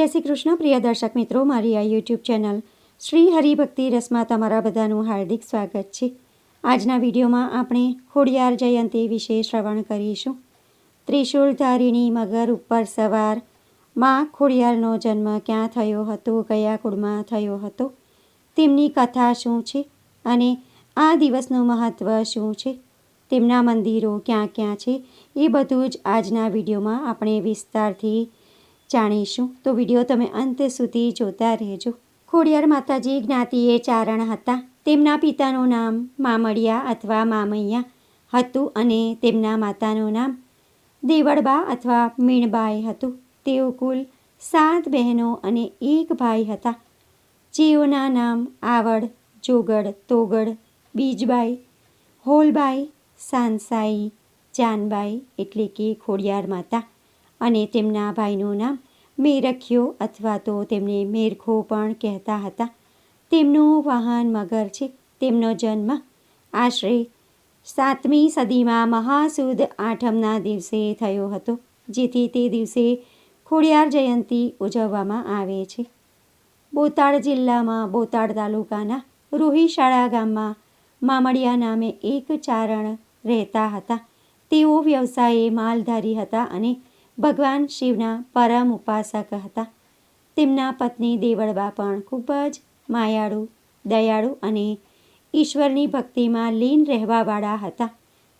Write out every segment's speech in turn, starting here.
જય શ્રી કૃષ્ણ, પ્રિય દર્શક મિત્રો, મારી આ યુટ્યુબ ચેનલ શ્રી હરિભક્તિ રસમાં તમારા બધાનું હાર્દિક સ્વાગત છે. આજના વિડીયોમાં આપણે ખોડિયાર જયંતી વિશે શ્રવણ કરીશું. ત્રિશૂળધારીણી મગર ઉપર સવાર, માં ખોડિયારનો જન્મ ક્યાં થયો હતો, કયા કુળમાં થયો હતો, તેમની કથા શું છે અને આ દિવસનું મહત્ત્વ શું છે, તેમના મંદિરો ક્યાં ક્યાં છે, એ બધું જ આજના વિડીયોમાં આપણે વિસ્તારથી જાણીશું. તો વીડિયો તમે અંત સુધી જોતા રહેજો. ખોડિયાર માતાજી જ્ઞાતિએ ચારણ હતા. તેમના પિતાનું નામ મામડિયા અથવા મામૈયા હતું અને તેમના માતાનું નામ દેવળબા અથવા મીણબાઈ હતું. તેઓ કુલ સાત બહેનો અને એક ભાઈ હતા. જેઓના નામ આવડ, જોગડ, તોગડ, બીજબાઈ, હોલબાઈ, સાનસાઈ, જાનબાઈ એટલે કે ખોડિયાર માતા. અને તેમના ભાઈનું નામ મેરખ્યો અથવા તો તેમને મેરખો પણ કહેતા હતા. તેમનું વાહન મગર છે. તેમનો જન્મ આશરે સાતમી સદીમાં મહાસુદ આઠમના દિવસે થયો હતો, જેથી તે દિવસે ખોડિયાર જયંતી ઉજવવામાં આવે છે. બોતાડ જિલ્લામાં બોતાડ તાલુકાના રોહિશાળા ગામમાં મામડિયા નામે એક ચારણ રહેતા હતા. તેઓ વ્યવસાયે માલધારી હતા અને ભગવાન શિવના પરમ ઉપાસક હતા. તેમના પત્ની દેવળબા પણ ખૂબ જ માયાળુ, દયાળુ અને ઈશ્વરની ભક્તિમાં લીન રહેવાવાળા હતા.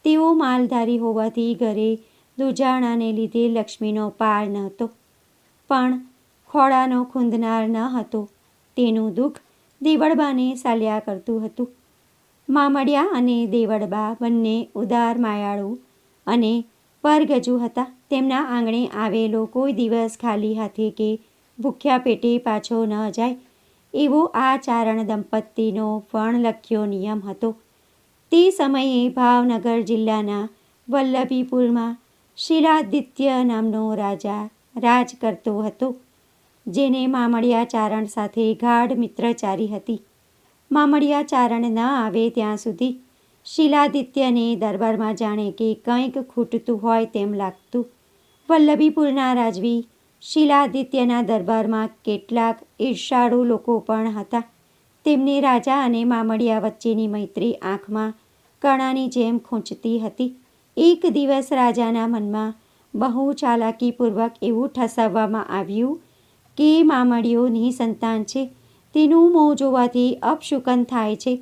તેઓ માલધારી હોવાથી ઘરે દુજાણાને લીધે લક્ષ્મીનો પાર ન હતો પણ ખોળાનો ખૂંદનાર ન હતો. તેનું દુઃખ દેવળબાને સાલ્યા કરતું હતું. મામડિયા અને દેવળબા બંને ઉદાર, માયાળુ અને પરગજુ હતા. તેમના આંગણે આવેલો કોઈ દિવસ ખાલી હાથે કે ભૂખ્યા પેટે પાછો ન જાય, એવો આ ચારણ દંપતીનો પણ લખ્યો નિયમ હતો. તે સમયે ભાવનગર જિલ્લાના વલ્લભીપુરમાં શિલાદિત્ય નામનો રાજા રાજ કરતો હતો, જેને મામડિયા ચારણ સાથે ગાઢ મિત્રચારી હતી. મામડિયા ચારણ ન આવે ત્યાં સુધી શિલાદિત્યને દરબારમાં જાણે કે કંઈક ખૂટતું હોય તેમ લાગતું. વલ્લભીપુરના રાજવી શિલાદિત્યના દરબારમાં કેટલાક ઈર્ષાળુ લોકો પણ હતા. તેમની રાજા અને મામડિયા વચ્ચેની મૈત્રી આંખમાં કણાની જેમ ખૂંચતી હતી. એક દિવસ રાજાના મનમાં બહુ ચાલાકીપૂર્વક એવું ઠસાવવામાં આવ્યું કે મામડિયોની સંતાન છે. તેનું મોં જોવાથી અપશુકન થાય છે.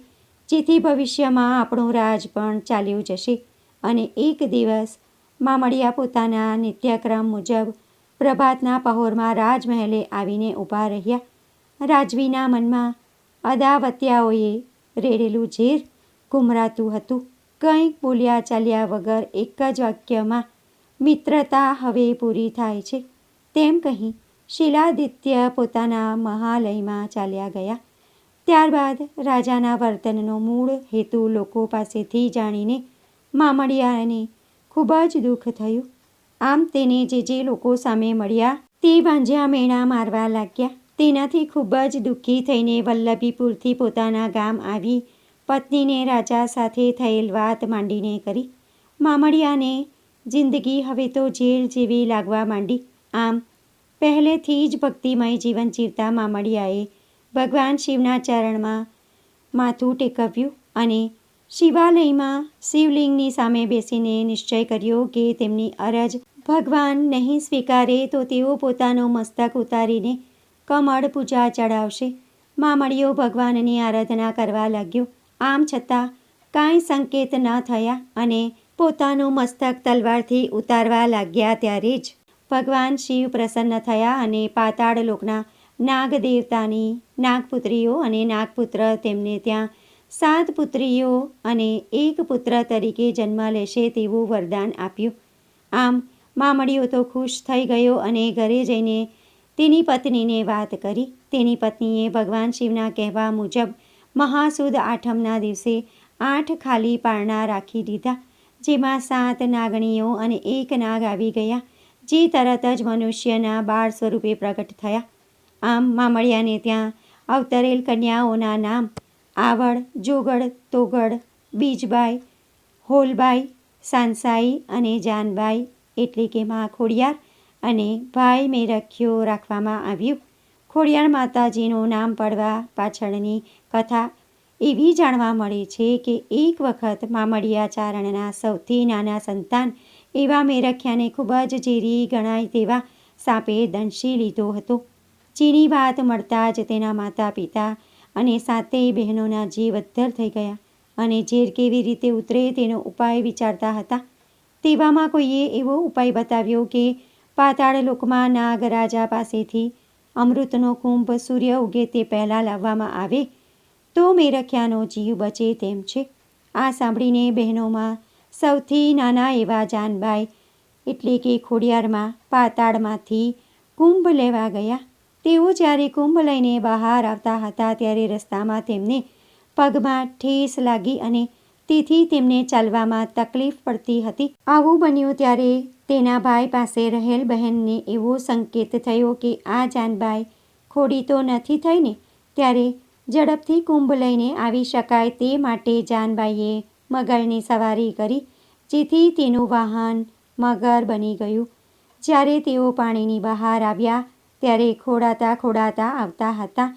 જેથી ભવિષ્યમાં આપણું રાજ પણ ચાલ્યું જશે અને એક દિવસ મામડિયા પોતાના નિત્યક્રમ મુજબ પ્રભાતના પહોરમાં રાજમહેલે આવીને ઊભા રહ્યા. રાજવીના મનમાં અદાવત્યાઓએ રેડેલું ઝેર ગુમરાતું હતું. કંઈક બોલ્યા ચાલ્યા વગર એક જ વાક્યમાં, મિત્રતા હવે પૂરી થાય છે. તેમ કહી શિલાદિત્ય પોતાના મહાલયમાં ચાલ્યા ગયા. ત્યારબાદ રાજાના વર્તનનો મૂળ હેતુ લોકો પાસેથી જાણીને મામડિયાને ખૂબ જ દુઃખ થયું. આમ તેને જે જે લોકો સામે મળ્યા, તે ભાંજ્યા મેણા મારવા લાગ્યા. તેનાથી ખૂબ જ દુઃખી થઈને વલ્લભીપુરથી પોતાના ગામ આવી, પત્નીને રાજા સાથે થયેલ વાત માંડીને કરી. મામડિયાને જિંદગી હવે તો જેલ જેવી લાગવા માંડી. આમ, પહેલેથી જ ભક્તિમય જીવન જીવતા મામડિયાએ ભગવાન શિવના ચરણમાં માથું ટેકવ્યું અને શિવાલયમાં શિવલિંગની સામે બેસીને નિશ્ચય કર્યો કે તેમની અરજ ભગવાન નહીં સ્વીકારે તો તેઓ પોતાનો મસ્તક ઉતારીને કમળ પૂજા ચડાવશે. મામડિયો ભગવાનની આરાધના કરવા લાગ્યો. આમ છતાં કાંઈ સંકેત ન થયા અને પોતાનું મસ્તક તલવારથી ઉતારવા લાગ્યા ત્યારે જ ભગવાન શિવ પ્રસન્ન થયા અને પાતાળ લોકના નાગ દેવતાની નાગપુત્રીઓ અને નાગપુત્ર તેમને ત્યાં સાત પુત્રીઓ અને એક પુત્ર તરીકે જન્મ લેશે તેવું વરદાન આપ્યું. આમ, મામડીઓ તો ખુશ થઈ ગયો અને ઘરે જઈને તેની પત્નીને વાત કરી. તેની પત્નીએ ભગવાન શિવના કહેવા મુજબ મહાસુદ આઠમના દિવસે આઠ ખાલી પારણા રાખી દીધા, જેમાં સાત નાગણીઓ અને એક નાગ આવી ગયા, જે તરત જ મનુષ્યના બાળ સ્વરૂપે પ્રગટ થયા. આમ, મામડિયાને ત્યાં અવતરેલ કન્યાઓના નામ આવડ જોગડ તોગડ બીજબાઈ, હોલબાઈ, સાનસાઈ અને જાનબાઈ એટલે કે મા ખોડિયાર અને ભાઈ મેરખ્યો રાખવામાં આવ્યું. ખોડિયાર માતાજીનું નામ પડવા પાછળની કથા એવી જાણવા મળે છે કે એક વખત મામડિયા ચારણના સૌથી નાના સંતાન એવા મેરખ્યાને ખૂબ જ ઝેરી ગણાય તેવા સાપે દંશી લીધો હતો. ચીની વાત મળતા જ તેના માતા પિતા અને સાતેય બહેનોના જીવ અદ્ધર થઈ ગયા અને ઝેર કેવી રીતે ઉતરે તેનો ઉપાય વિચારતા હતા. તેવામાં કોઈએ એવો ઉપાય બતાવ્યો કે પાતાળ લોકમાં નાગરાજા પાસેથી અમૃતનો કુંભ સૂર્ય ઉગે તે પહેલાં લાવવામાં આવે તો મેરખ્યાનો જીવ બચે તેમ છે. આ સાંભળીને બહેનોમાં સૌથી નાના એવા જાનબાઈ એટલે કે ખોડિયારમાં પાતાળમાંથી કુંભ લેવા ગયા. તેઓ જ્યારે કુંભ લઈને બહાર આવતા હતા ત્યારે રસ્તામાં તેમને પગમાં ઠેસ લાગી અને તેથી તેમને ચાલવામાં તકલીફ પડતી હતી. આવું બન્યું ત્યારે તેના ભાઈ પાસે રહેલ બહેનને એવો સંકેત થયો કે આ જાનબાઈ ખોડી તો નથી થઈને ત્યારે ઝડપથી કુંભ લઈને આવી શકાય તે માટે જાનબાઈએ મગરની સવારી કરી, જેથી તેનું વાહન મગર બની ગયું. જ્યારે તેઓ પાણીની બહાર આવ્યા ત્યારે ખોડાતા ખોડાતા આવતા હતા.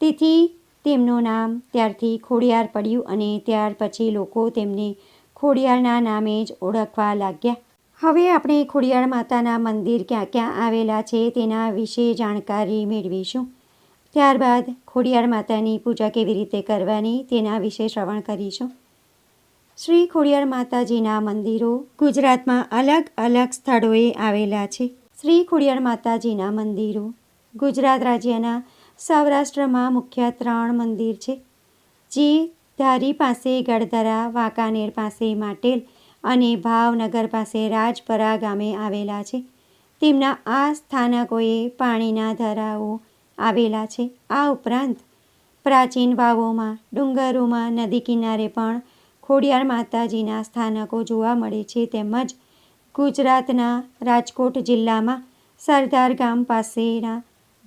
તેથી તેમનું નામ ત્યારથી ખોડિયાર પડ્યું અને ત્યાર પછી લોકો તેમને ખોડિયારના નામે જ ઓળખવા લાગ્યા. હવે આપણે ખોડિયાર માતાના મંદિર ક્યાં ક્યાં આવેલા છે તેના વિશે જાણકારી મેળવીશું. ત્યારબાદ ખોડિયાર માતાની પૂજા કેવી રીતે કરવાની તેના વિશે શ્રવણ કરીશું. શ્રી ખોડિયાર માતાજીના મંદિરો ગુજરાતમાં અલગ અલગ સ્થળોએ આવેલા છે. શ્રી ખોડિયાર માતાજીના મંદિરો. ગુજરાત રાજ્યના સૌરાષ્ટ્રમાં મુખ્ય ત્રણ મંદિર છે. જે ધારી પાસે ગળધરા વાંકાનેર પાસે માટેલ અને ભાવનગર પાસે રાજપરા ગામે આવેલા છે. તેમના આ સ્થાનકોએ પાણીના ધરાઓ આવેલા છે. આ ઉપરાંત પ્રાચીન વાવોમાં, ડુંગરોમાં, નદી કિનારે પણ ખોડિયાર માતાજીના સ્થાનકો જોવા મળે છે તેમજ ગુજરાતના રાજકોટ જિલ્લામાં સરદાર ગામ પાસેના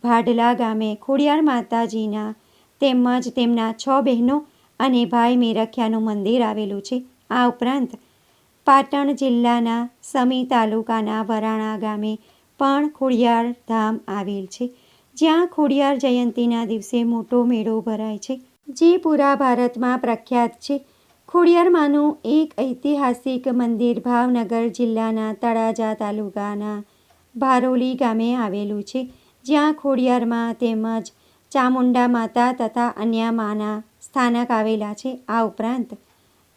ભાડલા ગામે ખોડિયાર માતાજીના તેમજ તેમના છ બહેનો અને ભાઈ મેરખ્યાનું મંદિર આવેલું છે. આ ઉપરાંત પાટણ જિલ્લાના સમી તાલુકાના વરાણા ગામે પણ ખોડિયાર ધામ આવેલ છે. જ્યાં ખોડિયાર જયંતીના દિવસે મોટો મેળો ભરાય છે. જે પૂરા ભારતમાં પ્રખ્યાત છે. ખોડિયારમાંનું એક ઐતિહાસિક મંદિર ભાવનગર જિલ્લાના તળાજા તાલુકાના ભારોલી ગામે આવેલું છે. જ્યાં ખોડિયારમાં તેમજ ચામુંડા માતા તથા અન્ય માના સ્થાનક આવેલા છે. આ ઉપરાંત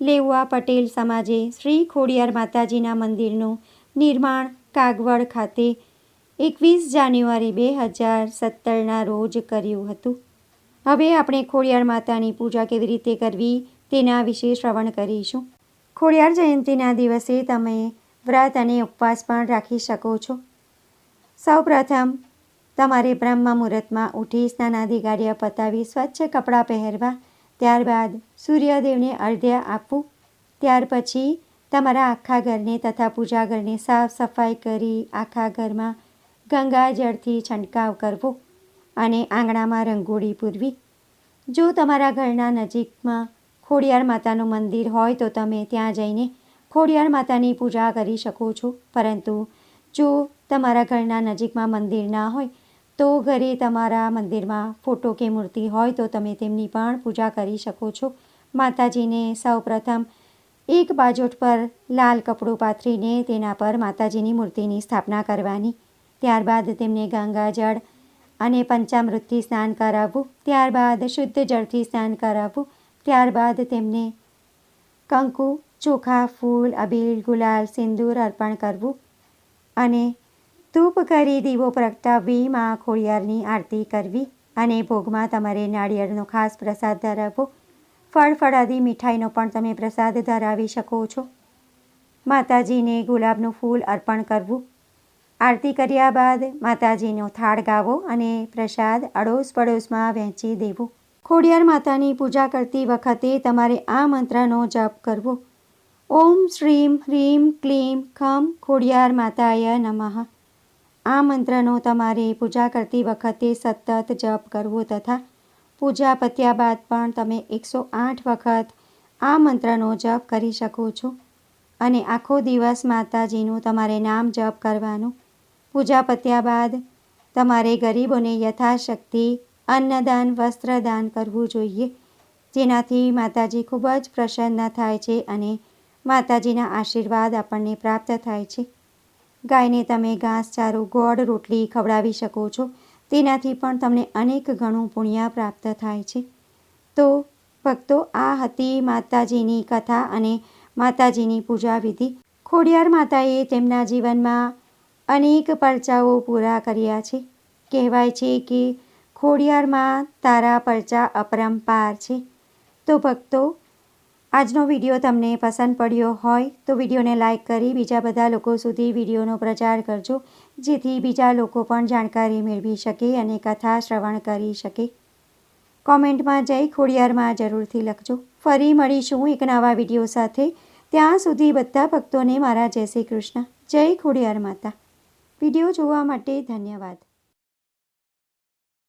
લેવા પટેલ સમાજે શ્રી ખોડિયાર માતાજીના મંદિરનું નિર્માણ કાગવડ ખાતે એકવીસ જાન્યુઆરી બે હજાર સત્તરના રોજ કર્યું હતું. હવે આપણે ખોડિયાર માતાની પૂજા કેવી રીતે કરવી? તેના વિશે શ્રવણ કરીશું. ખોડિયાર જયંતીના દિવસે તમે વ્રત અને ઉપવાસ પણ રાખી શકો છો. સૌપ્રથમ, તમારે બ્રહ્મ મુહૂર્તમાં ઉઠી સ્નાનાદિ ગાડિયા પતાવી સ્વચ્છ કપડાં પહેરવા, ત્યારબાદ સૂર્યદેવને અર્ધ્ય આપવું. ત્યાર પછી તમારા આખા ઘરને તથા પૂજા ઘરને સાફ સફાઈ કરી આખા ઘરમાં ગંગા જળથી છંટકાવ કરવો અને આંગણામાં રંગોળી પૂરવી. જો તમારા ઘરના નજીકમાં ખોડિયાર માતાનું મંદિર હોય તો તમે ત્યાં જઈને ખોડિયાર માતાની પૂજા કરી શકો છો. પરંતુ જો તમારા ઘરના નજીકમાં મંદિર ના હોય, તો ઘરે તમારા મંદિરમાં ફોટો કે મૂર્તિ હોય તો તમે તેમની પણ પૂજા કરી શકો છો. માતાજીને સૌપ્રથમ એક બાજોટ પર લાલ કપડું પાથરીને તેના પર માતાજીની મૂર્તિની સ્થાપના કરવાની. ત્યારબાદ તેમને ગંગાજળ અને પંચામૃતથી સ્નાન કરાવવું. ત્યારબાદ શુદ્ધ જળથી સ્નાન કરાવવું. ત્યારબાદ તેમને કંકુ, ચોખા, ફૂલ, અબીલ, ગુલાલ, સિંદૂર અર્પણ કરવું અને ધૂપ કરી દીવો પ્રગટાવી માં ખોડિયારની આરતી કરવી અને ભોગમાં તમારે નાળિયેરનો ખાસ પ્રસાદ ધરાવવો. ફળ આદિ મીઠાઈનો પણ તમે પ્રસાદ ધરાવી શકો છો. માતાજીને ગુલાબનું ફૂલ અર્પણ કરવું. આરતી કર્યા બાદ માતાજીનો થાળ ગાવો અને પ્રસાદ અડોશ પડોશમાં વહેંચી દેવું. ખોડિયાર માતાની પૂજા કરતી વખતે તમારે આ મંત્રનો જપ કરવો. ઓમ શ્રીમ હ્રીમ ક્લીમ ખમ ખોડિયાર માતાય નમઃ. આ મંત્રનો તમારે પૂજા કરતી વખતે સતત જપ કરવો તથા પૂજા પત્યા બાદ પણ તમે એકસો આઠ વખત આ મંત્રનો જપ કરી શકો છો. અને આખો દિવસ માતાજીનું તમારે નામ જપ કરવાનું. પૂજા પત્યા બાદ તમારે ગરીબોને યથાશક્તિ અન્નદાન, વસ્ત્રદાન કરવું જોઈએ. જેનાથી માતાજી ખૂબ જ પ્રસન્ન થાય છે અને માતાજીના આશીર્વાદ આપણને પ્રાપ્ત થાય છે. ગાયને તમે ઘાસચારો ગોળ, રોટલી ખવડાવી શકો છો. તેનાથી પણ તમને અનેક ગણું પુણ્ય પ્રાપ્ત થાય છે. તો ભક્તો, આ હતી માતાજીની કથા અને માતાજીની પૂજા વિધિ. ખોડિયાર માતાએ તેમના જીવનમાં અનેક પરચાઓ પૂરા કર્યા છે. કહેવાય છે કે ખોડિયારમાં તારા પરચા અપરંપાર છે. તો ભક્તો, આજનો વીડિયો તમને પસંદ પડ્યો હોય તો વિડીયોને લાઇક કરી બીજા બધા લોકો સુધી વિડીયોનો પ્રચાર કરજો, જેથી બીજા લોકો પણ જાણકારી મેળવી શકે અને કથા શ્રવણ કરી શકે. કોમેન્ટમાં જય ખોડિયારમાં જરૂરથી લખજો. ફરી મળીશું એક નવા વીડિયો સાથે. ત્યાં સુધી બધા ભક્તોને મારા જય શ્રી કૃષ્ણ. જય ખોડિયાર માતા. વીડિયો જોવા માટે ધન્યવાદ.